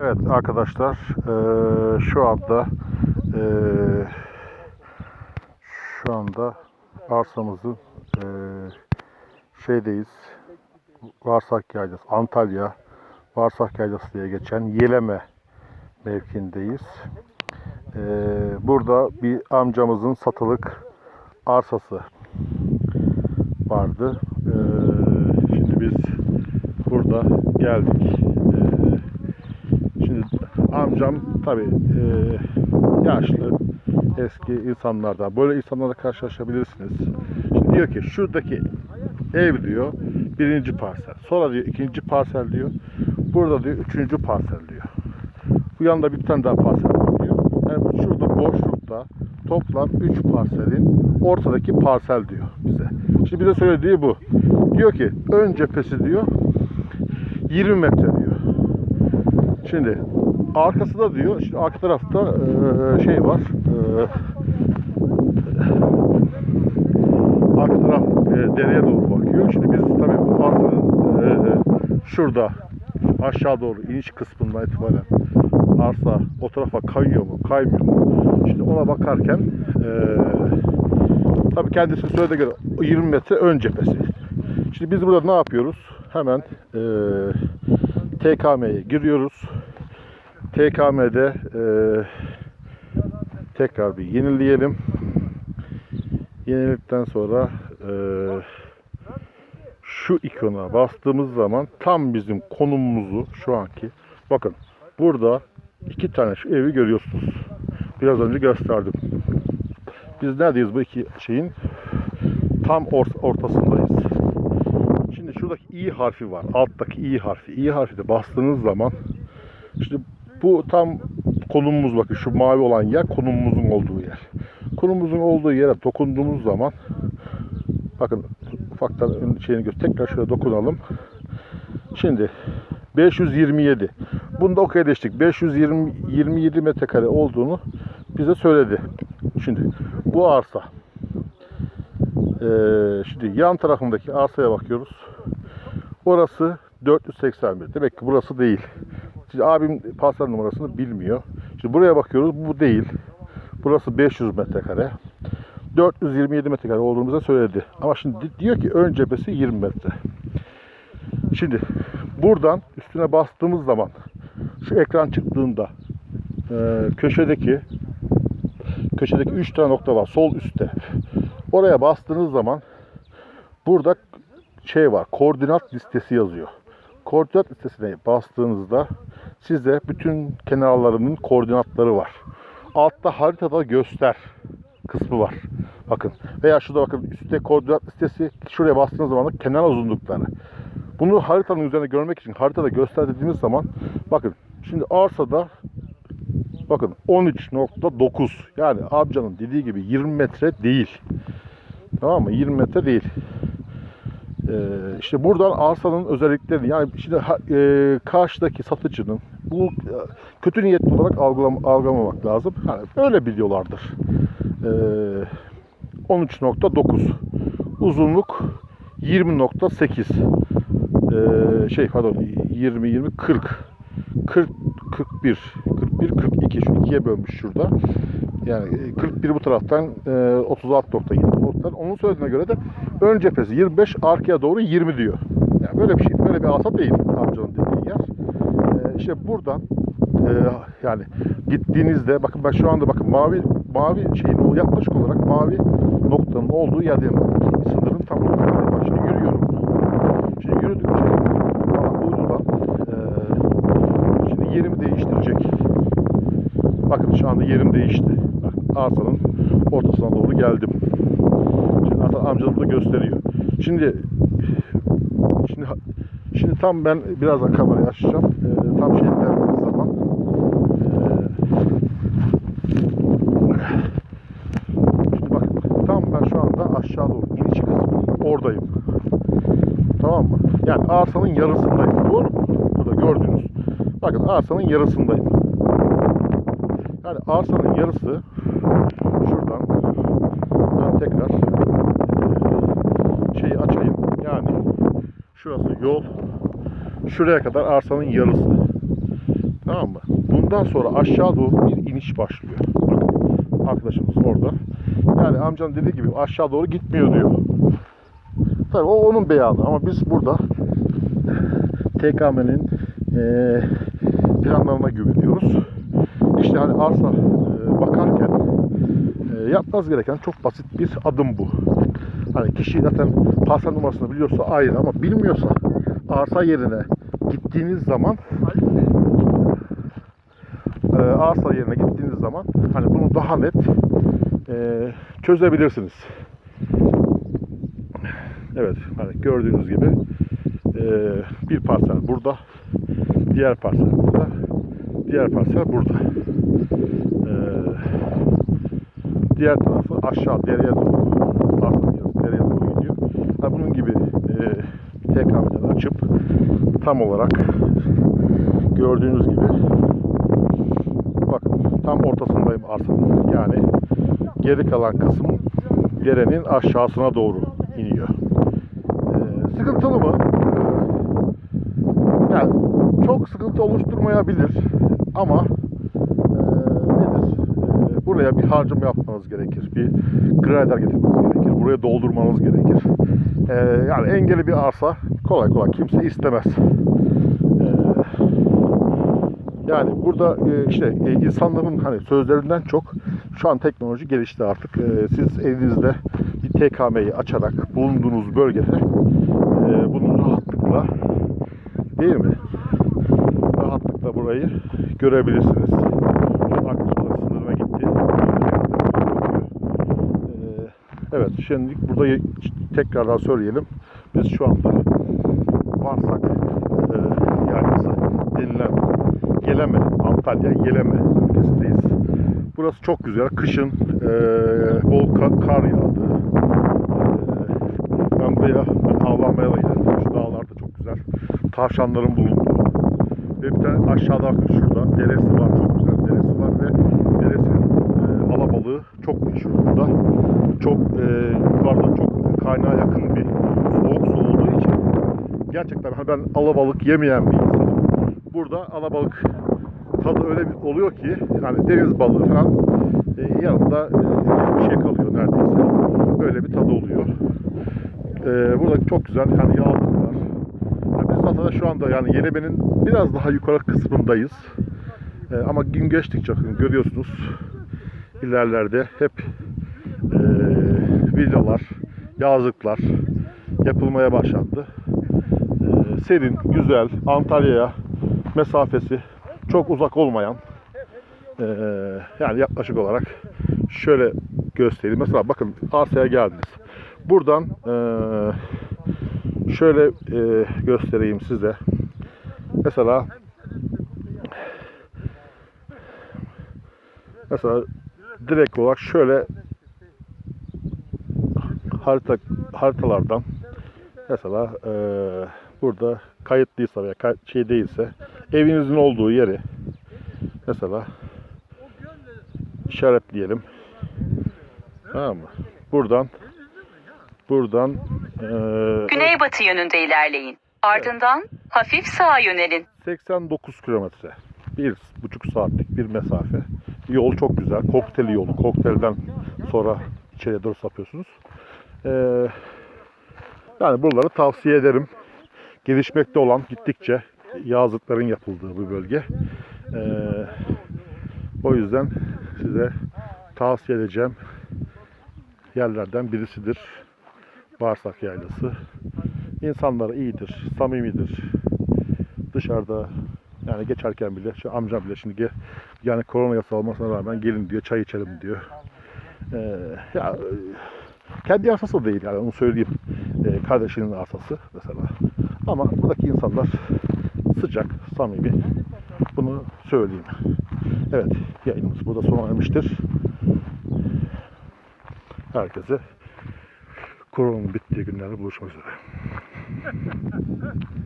Evet arkadaşlar eee, şu anda eee, şu anda arsamızın eee, şeydeyiz. Varsak Yaylası, Antalya Varsak Yaylası diye geçen Yeleme mevkindeyiz. Burada bir amcamızın satılık arsası vardı. Şimdi biz burada geldik. Şimdi amcam tabi yaşlı eski insanlardan böyle insanlarla karşılaşabilirsiniz. Şimdi diyor ki şuradaki ev diyor birinci parsel. Sonra diyor ikinci parsel diyor. Burada diyor üçüncü parsel diyor. Bu yanda bir tane daha parsel var diyor. Yani şurada boşlukta toplam 3 parselin ortadaki parsel diyor bize. Şimdi bize söylediği bu. Diyor ki ön cephesi diyor 20 metre diyor. Şimdi arkası da diyor, şimdi arka tarafta eee, şey var. eee, arka taraf eee, dereye doğru bakıyor. Şimdi biz tabii bu arsanın eee, şurada aşağı doğru iniş kısmından itibaren arsa o tarafa kayıyor mu, kaymıyor mu? Şimdi ona bakarken eee tabii kendisi söylediğine göre 20 metre ön cephesi. Şimdi biz burada ne yapıyoruz? Hemen eee TKM'ye giriyoruz. TKM'de eee, tekrar bir yenileyelim. Yeniledikten sonra eee, şu ikona bastığımız zaman tam bizim konumumuzu şu anki bakın burada iki tane şu evi görüyorsunuz. Biraz önce gösterdim. Biz neredeyiz bu iki şeyin? Tam or- ortasındayız. Şimdi şuradaki i harfi var. Alttaki i harfi. i harfi de bastığınız zaman işte bu tam konumumuz bakın şu mavi olan yer konumumuzun olduğu yer. Konumumuzun olduğu yere dokunduğumuz zaman bakın ufaktan şeyini göster. Tekrar şöyle dokunalım. Şimdi 527. Bunda okey deştik. 527 metrekare olduğunu bize söyledi. Şimdi bu arsa. Ee, şimdi yan tarafındaki arsaya bakıyoruz. Orası 481. Demek ki burası değil. Şimdi abim parsel numarasını bilmiyor. Şimdi buraya bakıyoruz. Bu değil. Burası 500 metrekare. 427 metrekare olduğumuzu söyledi. Ama şimdi di- diyor ki ön cephesi 20 metre. Şimdi buradan üstüne bastığımız zaman şu ekran çıktığında e, köşedeki köşedeki 3 tane nokta var sol üstte. Oraya bastığınız zaman burada şey var koordinat listesi yazıyor. Koordinat listesine bastığınızda size bütün kenarlarının koordinatları var. Altta haritada göster kısmı var. Bakın veya şurada bakın üstte koordinat listesi şuraya bastığınız zaman da kenar uzunlukları. Bunu haritanın üzerine görmek için haritada göster dediğimiz zaman bakın şimdi arsada bakın 13.9 yani amcanın dediği gibi 20 metre değil. Tamam mı? 20 metre değil. Ee, işte buradan arsanın özelliklerini yani şimdi e, karşıdaki satıcının bu e, kötü niyetli olarak algılam algılamamak lazım. Yani öyle biliyorlardır. Ee, 13.9 uzunluk 20.8 ee, şey pardon 20 20 40 40 41 41 42 şu ikiye bölmüş şurada. Yani e, 41 bu taraftan e, 36.7 ortadan. Onun söylediğine göre de ön cephesi 25 arkaya doğru 20 diyor. Yani böyle bir şey böyle bir asa değil amcanın dediği yer. E, işte buradan e, yani gittiğinizde bakın ben şu anda bakın mavi mavi şeyin yaklaşık olarak mavi noktanın olduğu yerdeyim. Sınırın tam ortasındayım. Bak şimdi yürüyorum. Şimdi yürüdükçe bana uydudan e, şimdi yerimi değiştirecek. Bakın şu anda yerim değişti. Bak, arsanın ortasına doğru geldim. Amcanım da gösteriyor. Şimdi şimdi şimdi tam ben birazdan kamerayı açacağım. Ee, tam şey geldiğiniz zaman ee, şimdi bakın tam ben şu anda aşağı doğru iniş kısmı oradayım. Tamam mı? Yani arsanın yarısındayım. Doğru mu? Burada gördüğünüz. Bakın arsanın yarısındayım. Yani arsanın yarısı şuradan ben tekrar şurası yol. Şuraya kadar arsanın yarısı. Tamam mı? Bundan sonra aşağı doğru bir iniş başlıyor. Arkadaşımız orada. Yani amcanın dediği gibi aşağı doğru gitmiyor diyor. Tabii o onun beyanı ama biz burada TKM'nin eee planlarına güveniyoruz. İşte hani arsa eee, bakarken eee, yapmanız gereken çok basit bir adım bu. Hani kişi zaten parsel numarasını biliyorsa ayrı ama bilmiyorsa arsa yerine gittiğiniz zaman eee, arsa yerine gittiğiniz zaman hani bunu daha net eee, çözebilirsiniz. Evet, hani gördüğünüz gibi eee, bir parsel burada, diğer parsel burada, diğer parsel burada. Eee, diğer tarafı aşağı dereye doğru, arsanın dereye doğru gidiyor. Ha, bunun gibi eee TKM'den açıp tam olarak gördüğünüz gibi bakın tam ortasındayım arsanın. Yani geri kalan kısım derenin aşağısına doğru iniyor. Ee, sıkıntılı mı? Ee, yani çok sıkıntı oluşturmayabilir ama ee, nedir? Ee, buraya bir harcama yapmanız gerekir. Bir grader getirmeniz gerekir. Buraya doldurmanız gerekir. Ee, yani engeli bir arsa kolay kolay kimse istemez. Ee, yani burada e, işte e, insanların hani sözlerinden çok şu an teknoloji gelişti artık. E, Siz elinizde bir TKM'yi açarak bulunduğunuz bölgede e, bunu rahatlıkla değil mi? Rahatlıkla burayı görebilirsiniz. Şu arkadaşlar sınırına gitti. E, Evet, şimdi burada tekrardan söyleyelim. Biz şu anda Varsak e, yaylası denilen Geleme, Antalya Geleme bölgesindeyiz. Burası çok güzel. Kışın e, bol ka- kar yağdı. E, ben buraya avlanmaya da geldim. Şu dağlarda çok güzel. Tavşanların bulunduğu. Ve bir tane aşağıda şurada deresi var. Çok güzel deresi var ve deresinin alabalığı çok meşhur burada. Çok e, yukarıda çok kaynağa yakın bir soğuk su olduğu için gerçekten hani ben alabalık yemeyen bir insanım. Burada alabalık tadı öyle bir oluyor ki yani deniz balığı falan e, yanında e, bir şey kalıyor neredeyse. Öyle bir tadı oluyor. E, burada çok güzel hani yazlık var. Yani biz zaten şu anda yani Yelebe'nin biraz daha yukarı kısmındayız. E, ama gün geçtikçe görüyorsunuz ilerlerde hep e, villalar, yazlıklar yapılmaya başlandı. E, serin, güzel, Antalya'ya mesafesi çok uzak olmayan e, yani yaklaşık olarak şöyle göstereyim. Mesela bakın arsaya geldiniz. Buradan e, şöyle e, göstereyim size. Mesela mesela direkt olarak şöyle harita haritalardan mesela e, burada kayıtlıysa veya kay- şey değilse evinizin olduğu yeri mesela işaretleyelim. Tamam mı? Buradan buradan e, Güneybatı yönünde ilerleyin. Ardından hafif sağa yönelin. 89 kilometre. Bir buçuk saatlik bir mesafe. Yol çok güzel. Kokteyl yolu. Kokteylden sonra içeriye doğru sapıyorsunuz. Ee, yani buraları tavsiye ederim. Gelişmekte olan gittikçe yazlıkların yapıldığı bir bölge. Ee, o yüzden size tavsiye edeceğim yerlerden birisidir. Bağırsak Yaylası. İnsanları iyidir, samimidir. Dışarıda yani geçerken bile şu amcam bile şimdi ge- yani korona yasağı olmasına rağmen gelin diyor, çay içelim diyor. Ee, ya kendi arsası değil yani onu söyleyeyim. Ee, kardeşinin arsası mesela. Ama buradaki insanlar sıcak, samimi. Bunu söyleyeyim. Evet, yayınımız burada sona ermiştir. Herkese koronanın bittiği günlerde buluşmak üzere.